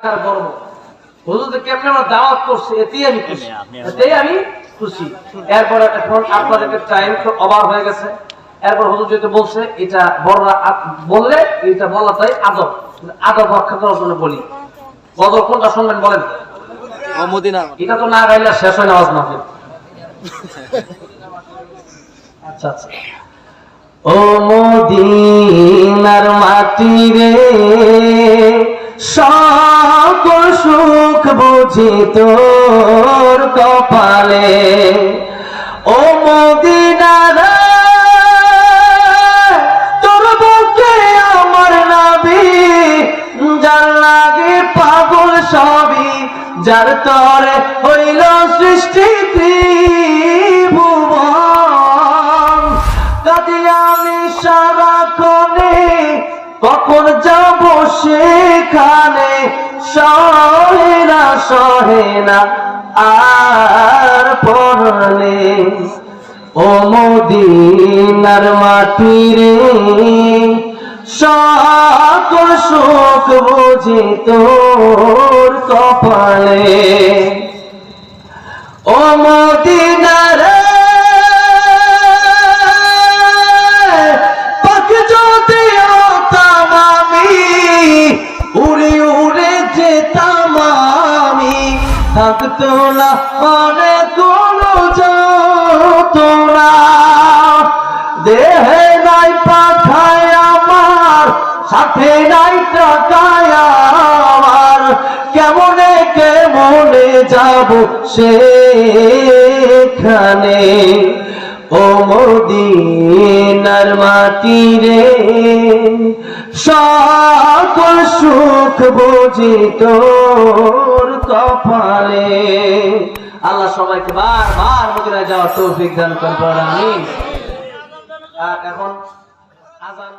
টাকার গর্ব। হুজুর কেমনে আমার দাওয়াত করছে এতেই আমি খুশি। এতেই আমি খুশি। এরপর এখন আপনাদেরকে টাইম তো অবাক হয়ে গেছে। এরপর হুজুর যেটা বলছে এটা বড়রা বললে এটা বলাটাই আদব। আদব রক্ষা করার জন্য বলি। বদল কোনটা শুনবেন বলেন? এটা তো না গাইলে শেষ হয় নামাজ আচ্ছা আচ্ছা। ও মদিনার মাটি রে বুঝি তোর কপালে? ও মদিনার, তোর বুকে আমার নাবি, যার লাগে পাগল সবই, যার তরে হইল সৃষ্টি কখন যাব সেখানে সহে না সহে না, আর পড়লে ও মদিনার মাটি রে সুখ বুঝি তোর কপালে। ও মদিনার পাখ যদি হতাম আমি উড়ে উড়ে আমি থাকতো না, মনে কোনো তোরা দেহে নাই পাঠায় আমার, সাথে নাই টাকায় আমার। কেমনে কেমনে যাব সেখানে? ও মদিনার মাটি রে সকল সুখ বুঝি তোর কপালে। আল্লাহ সবাইকে বার বার মদিনায় যাওয়ার তৌফিক দান করবেন আমি আর এখন আজান